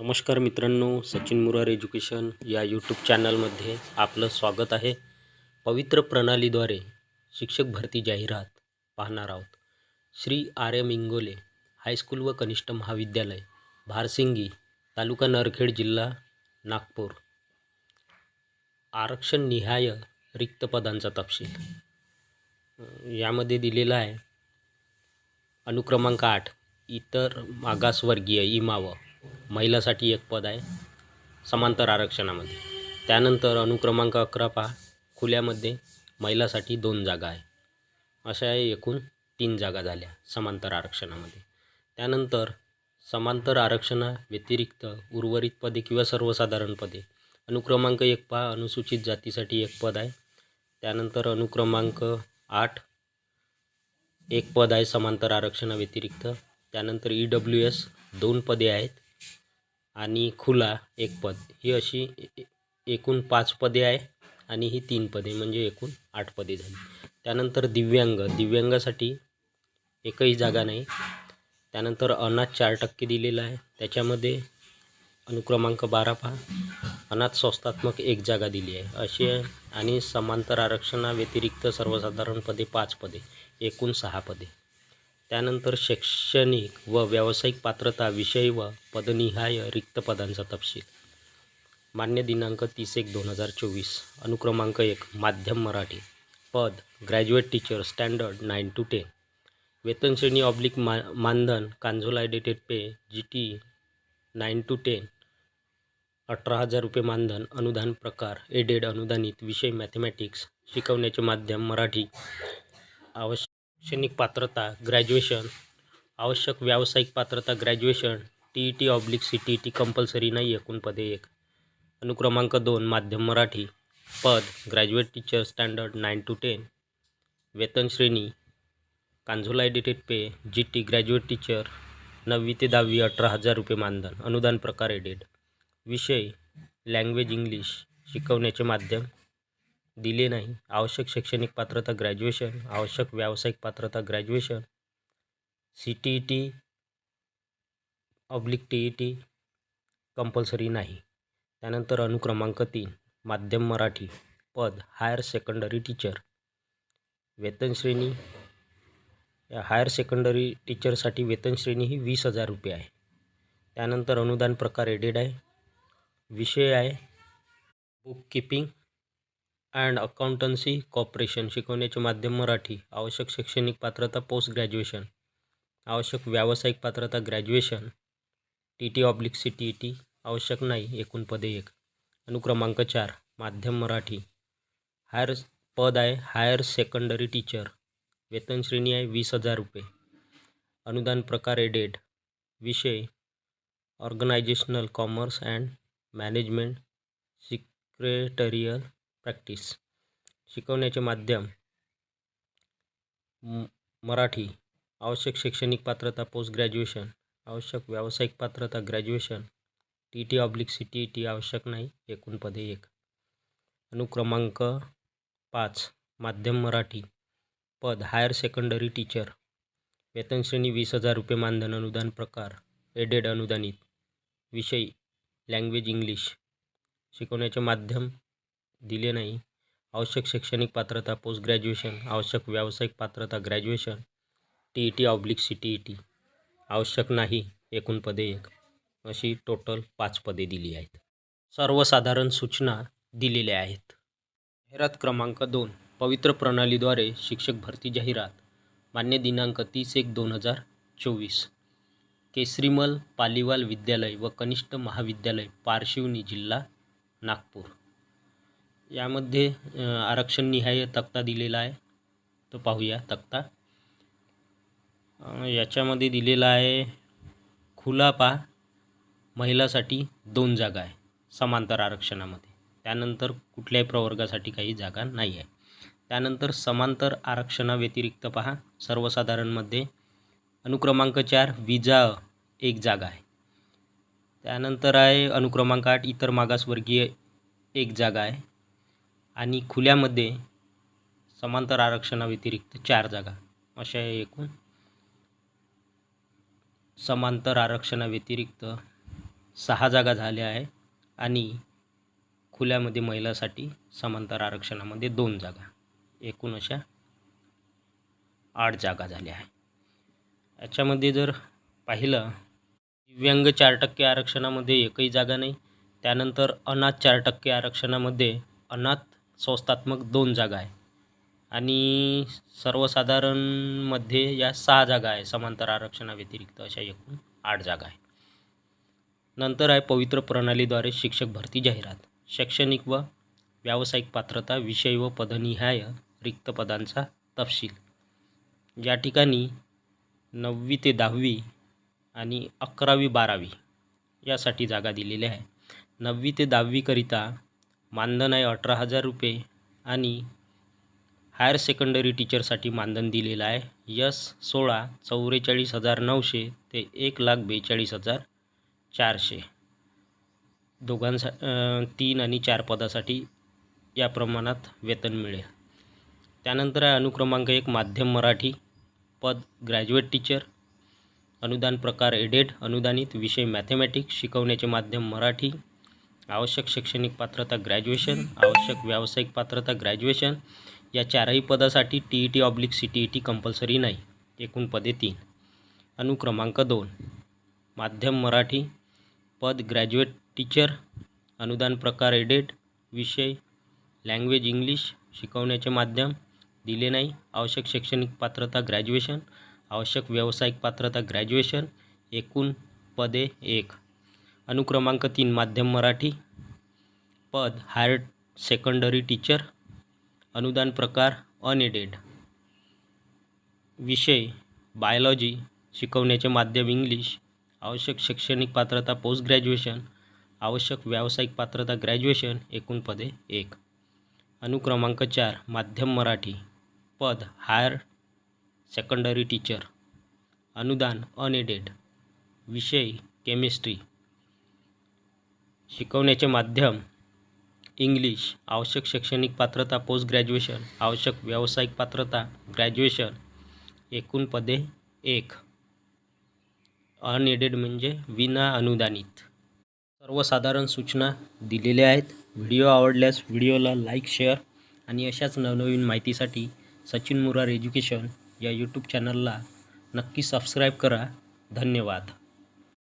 नमस्कार मित्रांनो सचिन मुरार एज्युकेशन या यूट्यूब चॅनलमध्ये आपलं स्वागत आहे. पवित्र प्रणालीद्वारे शिक्षक भरती जाहिरात पाहणार आहोत. Shri R M Ingole high school व कनिष्ठ महाविद्यालय भारसिंगी तालुका नरखेड जिल्हा नागपूर. आरक्षण निहाय रिक्त पदांचा तपशील. यामध्ये दिलेला आहे. अनुक्रमांक आठ इतर मागासवर्गीय इमाव. महिलासाठी एक पद आहे समांतर आरक्षणामध्ये. त्यानंतर अनुक्रमांक अकरा पहा. खुल्यामध्ये महिलासाठी दोन जागा आहे. अशा एकूण तीन जागा झाल्या समांतर आरक्षणामध्ये. त्यानंतर समांतर आरक्षणा व्यतिरिक्त उर्वरित पदे किंवा सर्वसाधारण पदे. अनुक्रमांक एक पहा. अनुसूचित जातीसाठी एक पद आहे. त्यानंतर अनुक्रमांक आठ एक पद आहे समांतर आरक्षणाव्यतिरिक्त. त्यानंतर ई डब्ल्यू एस दोन पदे आहेत. आणि खुला एक पद. ही अशी एकूण पाच पदे आहे आणि ही तीन पदे म्हणजे एकूण आठ पदे झाली. त्यानंतर दिव्यांग. दिव्यांगासाठी एकही जागा नाही. त्यानंतर अनाथ चार टक्के दिलेला आहे. त्याच्यामध्ये अनुक्रमांक बारा पहा. अनाथ संस्थात्मक एक जागा दिली आहे. अशी आहे. आणि समांतर आरक्षणाव्यतिरिक्त सर्वसाधारण पदे पाच पदे. एकूण सहा पदे. त्यानंतर शैक्षणिक व व्यावसायिक पात्रता विषय व पदनिहाय रिक्त पदांचा तपशील. मान्य दिनांक तीस एक दोन हजार चोवीस. अनुक्रमांक एक माध्यम मराठी. पद graduate teacher standard nine to ten. वेतन श्रेणी ऑब्लिक मा मानधन consolidated pay G T nine to ten. अठरा हजार रुपये मानधन अनुदान प्रकार एडेड अनुदानित विषय मॅथमॅटिक्स शिकवण्याचे माध्यम मराठी. आवश्यक शैक्षणिक पात्रता ग्रॅज्युएशन आवश्यक व्यावसायिक पात्रता graduation T E T oblique C T E T compulsory नाही एकूण पदे एक. अनुक्रमांक दोन माध्यम मराठी. पद graduate teacher standard nine to ten वेतन श्रेणी consolidated pay G T graduate teacher नववी ते दहावी अठरा हजार रुपये मानधन. अनुदान प्रकार एडेड विषय लँग्वेज इंग्लिश शिकवण्याचे माध्यम. दिले नाही. आवश्यक शैक्षणिक पात्रता ग्रॅज्युएशन आवश्यक व्यावसायिक पात्रता graduation C T E T oblique T E T compulsory नाही. त्यानंतर अनुक्रमांक तीन माध्यम मराठी पद हायर सेकंडरी टीचर. वेतन श्रेणी या हायर सेकंडरी टीचरसाठी वेतन श्रेणी ही वीस हजार रुपये आहे. त्यानंतर अनुदान प्रकार एडेड आहे. विषय आहे. Book keeping and accountancy cooperation शिकवण्याचे माध्यम मराठी. आवश्यक शैक्षणिक पात्रता पोस्ट ग्रॅज्युएशन. आवश्यक व्यावसायिक पात्रता graduation. T T oblique C T E T. आवश्यक नाही एकूण पदे एक. अनुक्रमांक चार माध्यम मराठी. हायर पद आहे हायर सेकंडरी टीचर. वेतन श्रेणी आहे वीस हजार रुपये. अनुदान प्रकार एडेड विषय organisational commerce and management secretarial practice शिकवण्याचे माध्यम. म- मराठी. आवश्यक शैक्षणिक पात्रता पोस्ट ग्रॅज्युएशन आवश्यक व्यावसायिक पात्रता graduation T T oblique C T E T आवश्यक नाही एकूण पदे एक. अनुक्रमांक पाच माध्यम मराठी. पद हायर सेकंडरी टीचर वेतन श्रेणी वीस हजार रुपये मानधन अनुदान प्रकार. एडेड अनुदानित. विषय लँग्वेज इंग्लिश शिकवण्याचे माध्यम दिले नाही. आवश्यक शैक्षणिक पात्रता पोस्ट ग्रॅज्युएशन आवश्यक व्यावसायिक पात्रता graduation T E T oblique C T E T आवश्यक नाही एकूण पदे एक. अशी टोटल पाच पदे दिली आहेत. सर्वसाधारण सूचना दिलेल्या आहेत. जाहिरात क्रमांक दोन. पवित्र प्रणालीद्वारे शिक्षक भरती जाहिरात. मान्य दिनांक तीस एक दोन हजार चोवीस. केसरीमल पालीवाल विद्यालय व कनिष्ठ महाविद्यालय पारशिवनी जिल्हा नागपूर. यामध्ये आरक्षण निहाय तक्ता दिलेला आहे. तो पाहूया तक्ता. याच्यामध्ये दिलेला आहे खुला पा महिलासाठी दोन जागा आहे समांतर आरक्षणामध्ये. त्यानंतर कुठल्याही प्रवर्गासाठी काही जागा नाही आहे. त्यानंतर समांतर आरक्षणाव्यतिरिक्त पहा सर्वसाधारणमध्ये अनुक्रमांक चार विजा एक जागा आहे. त्यानंतर आहे अनुक्रमांक आठ इतर मागासवर्गीय एक जागा आहे. आणि खुल्यामध्ये समांतर आरक्षणाव्यतिरिक्त चार जागा. अशा एकूण समांतर आरक्षणाव्यतिरिक्त सहा जागा झाल्या आहे आणि खुल्यामध्ये महिलासाठी समांतर आरक्षणामध्ये दोन जागा. एकूण अशा आठ जागा झाल्या आहे याच्यामध्ये जर पाहिलं दिव्यांग चार टक्के आरक्षणामध्ये एकही जागा नाही. त्यानंतर अनाथ चार टक्के आरक्षणामध्ये अनाथ संस्थात्मक दोन जागा आहे. आणि सर्वसाधारणमध्ये या सहा जागा आहे समांतर आरक्षणाव्यतिरिक्त अशा एकूण आठ जागा आहे नंतर आहे पवित्र प्रणालीद्वारे शिक्षक भरती जाहिरात शैक्षणिक व व्यावसायिक पात्रता विषय व पदनिहाय रिक्त पदांचा तपशील. या ठिकाणी नववी ते दहावी आणि अकरावी बारावी यासाठी जागा दिलेल्या आहे नववी ते दहावीकरिता मानधन आहे अठरा हजार रुपये आणि हायर सेकंडरी टीचरसाठी मानधन दिलेलं आहे. यस सोळा चौवेचाळीस हजार नऊशे ते एक लाख बेचाळीस हजार चारशे. दोघांसा तीन आणि चार पदासाठी या प्रमाणात वेतन मिळेल. त्यानंतर आहे अनुक्रमांक एक माध्यम मराठी. पद ग्रॅज्युएट टीचर. अनुदान प्रकार एडेड अनुदानित विषय मॅथेमॅटिक्स शिकवण्याचे माध्यम मराठी. आवश्यक शैक्षणिक पात्रता ग्रॅज्युएशन आवश्यक व्यावसायिक पात्रता ग्रॅज्युएशन या चारही पदासाठी T E T oblique C T E T compulsory नाही. एकूण पदे तीन. अनुक्रमांक दोन. माध्यम मराठी. पद ग्रॅज्युएट टीचर अनुदान प्रकार एडेड. विषय लँग्वेज इंग्लिश शिकवण्याचे माध्यम दिले नाही. आवश्यक शैक्षणिक पात्रता ग्रॅज्युएशन आवश्यक व्यावसायिक पात्रता ग्रॅज्युएशन एकूण पदे एक. अनुक्रमांक तीन माध्यम मराठी. पद हायर सेकंडरी टीचर. अनुदान प्रकार अनएडेड. विषय बायोलॉजी शिकवण्याचे माध्यम इंग्लिश. आवश्यक शैक्षणिक पात्रता पोस्ट ग्रॅज्युएशन. आवश्यक व्यावसायिक पात्रता ग्रॅज्युएशन एकूण पदे एक. अनुक्रमांक चार माध्यम मराठी. पद हायर सेकंडरी टीचर. अनुदान अनएडेड. विषय केमिस्ट्री. शिकवण्याचे माध्यम इंग्लिश आवश्यक शैक्षणिक पात्रता पोस्ट ग्रॅज्युएशन आवश्यक व्यावसायिक पात्रता ग्रॅज्युएशन एकूण पदे एक. अनएडेड म्हणजे विना अनुदानित. सर्वसाधारण सूचना दिलेल्या आहेत. व्हिडिओ आवडल्यास व्हिडिओला लाईक शेअर आणि अशाच नवनवीन माहितीसाठी सचिन मुरार एज्युकेशन या यूट्यूब चॅनलला नक्की सबस्क्राईब करा. धन्यवाद.